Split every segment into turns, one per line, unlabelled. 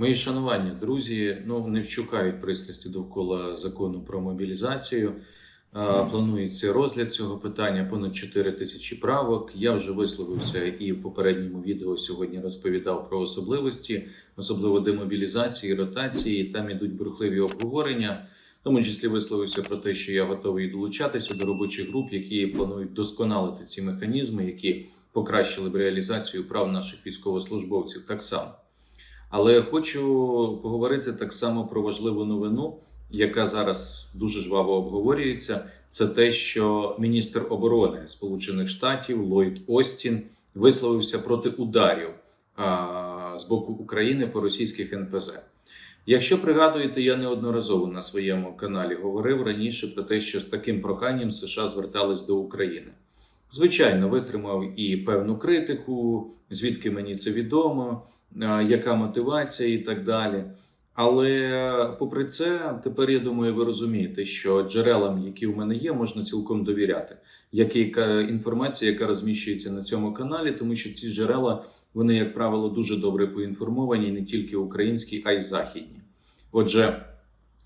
Мої шанування, друзі, ну не вщукають пристрасті довкола закону про мобілізацію. Планується розгляд цього питання, понад 4 тисячі правок. Я вже висловився і в попередньому відео сьогодні розповідав про особливості, особливо демобілізації, ротації. Там ідуть бурхливі обговорення. В тому числі висловився про те, що я готовий долучатися до робочих груп, які планують досконалити ці механізми, які покращили б реалізацію прав наших військовослужбовців так само. Але хочу поговорити так само про важливу новину, яка зараз дуже жваво обговорюється. Це те, що міністр оборони Сполучених Штатів Ллойд Остін висловився проти ударів а, з боку України по російських НПЗ. Якщо пригадуєте, я неодноразово на своєму каналі говорив раніше про те, що з таким проханням США звертались до України. Звичайно, витримав і певну критику, звідки мені це відомо, яка мотивація і так далі. Але попри це, тепер я думаю, ви розумієте, що джерелам, які в мене є, можна цілком довіряти. Як і інформація, яка розміщується на цьому каналі, тому що ці джерела, вони, як правило, дуже добре поінформовані, не тільки українські, а й західні. Отже,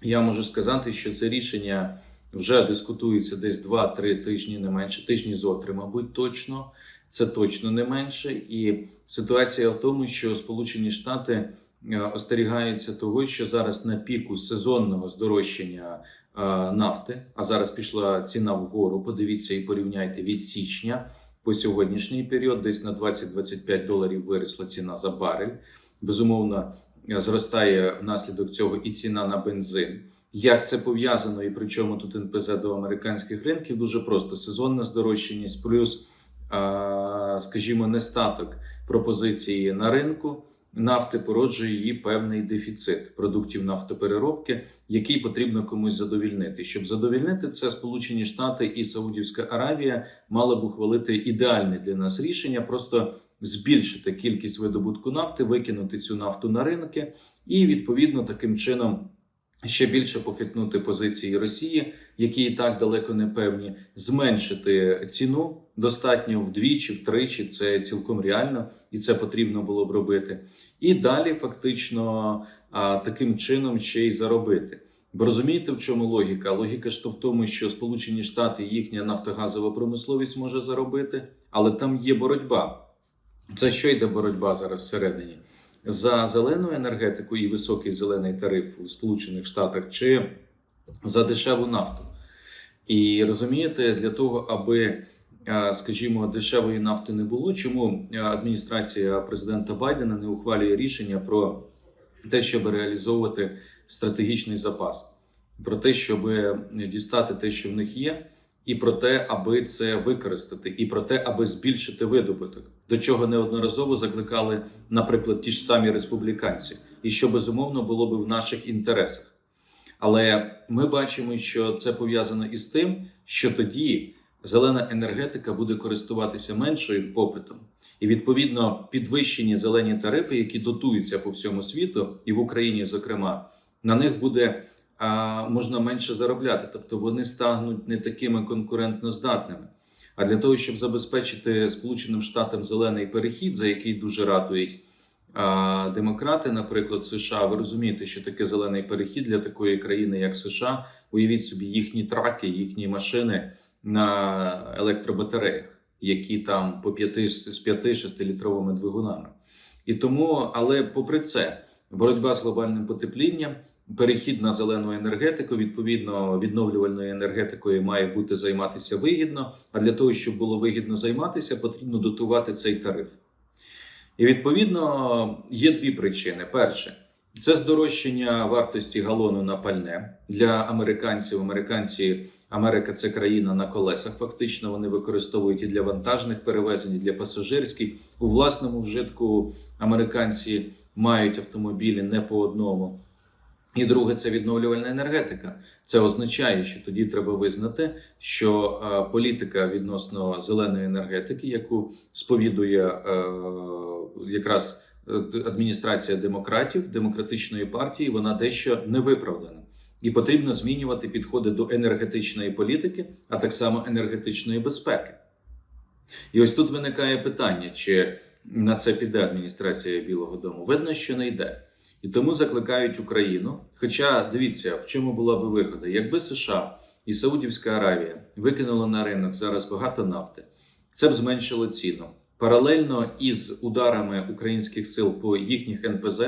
я можу сказати, що це рішення вже дискутується десь 2-3 тижні, не менше, тижні зо три, мабуть, точно. Це точно не менше. І ситуація в тому, що Сполучені Штати е, остерігаються того, що зараз на піку сезонного здорожчання е, нафти, а зараз пішла ціна вгору. Подивіться і порівняйте від січня по сьогоднішній період, десь на 20-25 доларів виросла ціна за барель. Безумовно, е, зростає внаслідок цього і ціна на бензин. Як це пов'язано і при чому тут НПЗ до американських ринків? Дуже просто сезонна здорожчаність плюс, скажімо, нестаток пропозиції на ринку нафти породжує її певний дефіцит продуктів нафтопереробки, який потрібно комусь задовільнити. Щоб задовільнити це, Сполучені Штати і Саудівська Аравія мали б ухвалити ідеальне для нас рішення, просто збільшити кількість видобутку нафти, викинути цю нафту на ринки, і відповідно таким чином. Ще більше похитнути позиції Росії, які і так далеко не певні, зменшити ціну достатньо вдвічі, втричі. Це цілком реально, і це потрібно було б робити. І далі, фактично, таким чином ще й заробити. Бо розумієте, в чому логіка? Логіка ж то в тому, що Сполучені Штати їхня нафтогазова промисловість може заробити, але там є боротьба. Це що йде боротьба зараз всередині? За зелену енергетику і високий зелений тариф у Сполучених Штатах чи за дешеву нафту. І розумієте, для того, аби, скажімо, дешевої нафти не було, чому адміністрація президента Байдена не ухвалює рішення про те, щоб реалізовувати стратегічний запас, про те, щоб дістати те, що в них є, і про те, аби це використати, і про те, аби збільшити видобуток, до чого неодноразово закликали, наприклад, ті ж самі республіканці, і що безумовно було би в наших інтересах. Але ми бачимо, що це пов'язано із тим, що тоді зелена енергетика буде користуватися меншою попитом, і відповідно підвищені зелені тарифи, які дотуються по всьому світу, і в Україні, зокрема, на них буде а, можна менше заробляти, тобто вони стануть не такими конкурентно здатними. А для того, щоб забезпечити Сполученим Штатам зелений перехід, за який дуже ратують а, демократи, наприклад, США, ви розумієте, що таке зелений перехід для такої країни, як США. Уявіть собі їхні траки, їхні машини на електробатареях, які там по 5 з 5-6 літровими двигунами. І тому, але попри це, боротьба з глобальним потеплінням. Перехід на зелену енергетику, відповідно, відновлювальною енергетикою має бути займатися вигідно. А для того, щоб було вигідно займатися, потрібно дотувати цей тариф. І відповідно є дві причини: перше, це здорожчання вартості галону на пальне для американців. Американці, Америка це країна на колесах. Фактично, вони використовують і для вантажних перевезень, і для пасажирських. У власному вжитку американці мають автомобілі не по одному. І друге, це відновлювальна енергетика. Це означає, що тоді треба визнати, що е, політика відносно зеленої енергетики, яку сповідує е, якраз е, адміністрація демократів демократичної партії, вона дещо не виправдана. І потрібно змінювати підходи до енергетичної політики, а так само енергетичної безпеки. І ось тут виникає питання, чи на це піде адміністрація Білого Дому. Видно, що не йде. І тому закликають Україну. Хоча дивіться, в чому була би вигода, якби США і Саудівська Аравія викинули на ринок зараз багато нафти, це б зменшило ціну. Паралельно із ударами українських сил по їхніх НПЗ,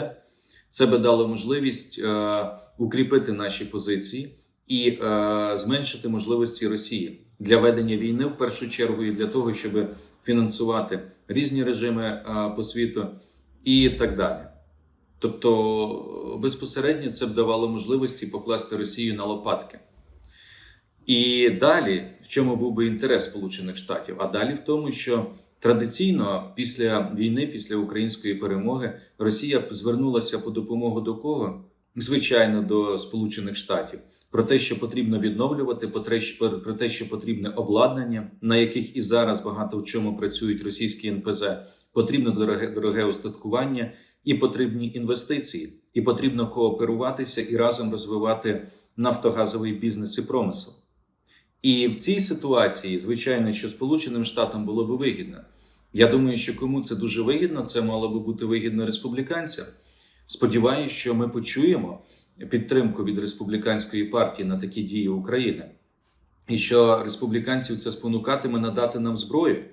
це би дало можливість е, укріпити наші позиції і е, зменшити можливості Росії для ведення війни в першу чергу і для того, щоб фінансувати різні режими е, по світу і так далі. Тобто безпосередньо це б давало можливості покласти Росію на лопатки. І далі, в чому був би інтерес Сполучених Штатів? А далі в тому, що традиційно після війни, після української перемоги, Росія звернулася по допомогу до кого? Звичайно, до Сполучених Штатів. Про те, що потрібно відновлювати, про те, що потрібне обладнання, на яких і зараз багато в чому працюють російські НПЗ, потрібно дороге, дороге устаткування і потрібні інвестиції, і потрібно кооперуватися і разом розвивати нафтогазовий бізнес і промисел. І в цій ситуації, звичайно, що Сполученим Штатам було би вигідно. Я думаю, що кому це дуже вигідно, це мало би бути вигідно республіканцям. Сподіваюсь, що ми почуємо підтримку від республіканської партії на такі дії України, і що республіканців це спонукатиме надати нам зброю,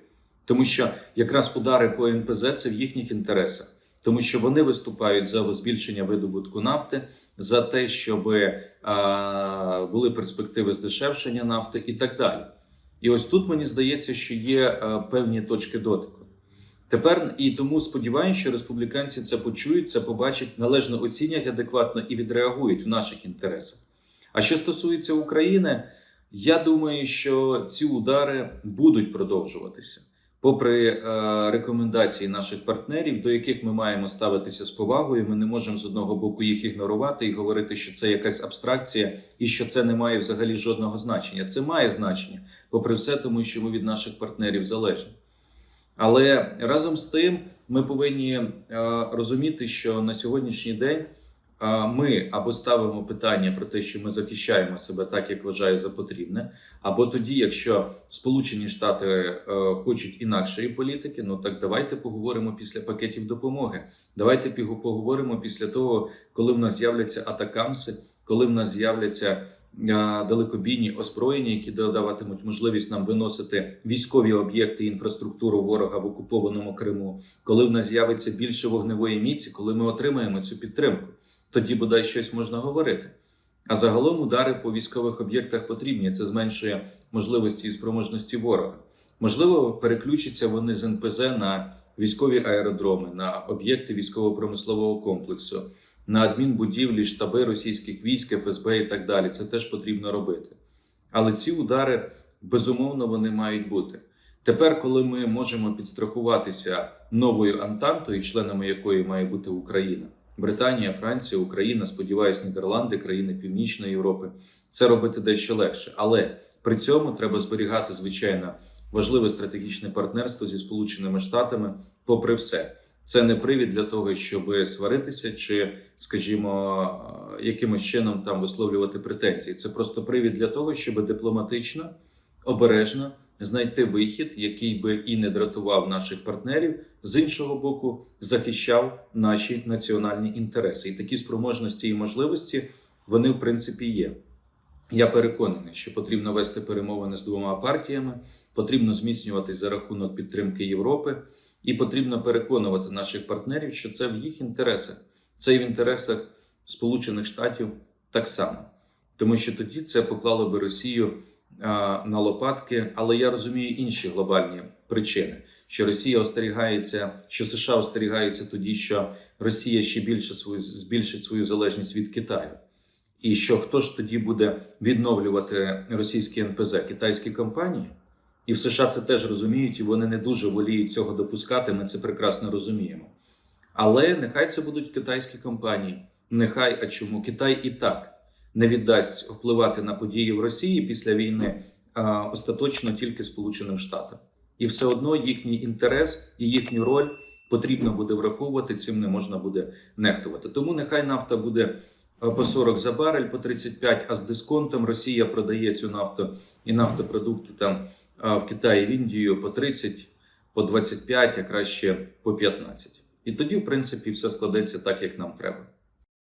тому що якраз удари по НПЗ це в їхніх інтересах, тому що вони виступають за збільшення видобутку нафти, за те, щоб а, були перспективи здешевшення нафти і так далі. І ось тут мені здається, що є а, певні точки дотику. Тепер і тому сподіваюся, що республіканці це почують, це побачать, належно оцінять адекватно і відреагують в наших інтересах. А що стосується України, я думаю, що ці удари будуть продовжуватися, попри е, рекомендації наших партнерів, до яких ми маємо ставитися з повагою. Ми не можемо з одного боку їх ігнорувати і говорити, що це якась абстракція і що це не має взагалі жодного значення. Це має значення, попри все, тому що ми від наших партнерів залежні. Але разом з тим ми повинні е, розуміти, що на сьогоднішній день ми або ставимо питання про те, що ми захищаємо себе так, як вважаю за потрібне, або тоді, якщо Сполучені Штати е, хочуть інакшої політики, ну так давайте поговоримо після пакетів допомоги. Давайте поговоримо після того, коли в нас з'являться атакамси, коли в нас з'являться далекобійні озброєння, які додаватимуть можливість нам виносити військові об'єкти і інфраструктуру ворога в окупованому Криму, коли в нас з'явиться більше вогневої міці, коли ми отримаємо цю підтримку, тоді бодай щось можна говорити. А загалом удари по військових об'єктах потрібні. Це зменшує можливості і спроможності ворога. Можливо, переключаться вони з НПЗ на військові аеродроми, на об'єкти військово-промислового комплексу, на адмінбудівлі, штаби російських військ, ФСБ і так далі. Це теж потрібно робити. Але ці удари безумовно вони мають бути. Тепер, коли ми можемо підстрахуватися новою Антантою, членами якої має бути Україна, Британія, Франція, Україна, сподіваюсь, Нідерланди, країни Північної Європи, це робити дещо легше. Але при цьому треба зберігати, звичайно, важливе стратегічне партнерство зі Сполученими Штатами, попри все. Це не привід для того, щоб сваритися чи, скажімо, якимось чином там висловлювати претензії. Це просто привід для того, щоб дипломатично, обережно знайти вихід, який би і не дратував наших партнерів, з іншого боку, захищав наші національні інтереси. І такі спроможності і можливості вони в принципі є. Я переконаний, що потрібно вести перемовини з двома партіями, потрібно зміцнюватись за рахунок підтримки Європи, і потрібно переконувати наших партнерів, що це в їх інтересах, це і в інтересах Сполучених Штатів так само, тому що тоді це поклало би Росію а, на лопатки. Але я розумію інші глобальні причини, що Росія остерігається, що США остерігаються тоді, що Росія ще більше свою збільшить свою залежність від Китаю. І що хто ж тоді буде відновлювати російські НПЗ китайські компанії? І в США це теж розуміють, і вони не дуже воліють цього допускати. Ми це прекрасно розуміємо. Але нехай це будуть китайські компанії. Нехай, а чому Китай і так не віддасть впливати на події в Росії після війни а, остаточно тільки Сполученим Штатам. І все одно їхній інтерес і їхню роль потрібно буде враховувати. Цим не можна буде нехтувати. Тому нехай нафта буде по 40 за барель, по 35, а з дисконтом Росія продає цю нафту і нафтопродукти там в Китаї, в Індію по 30, по 25, а краще по 15. І тоді, в принципі, все складеться так, як нам треба.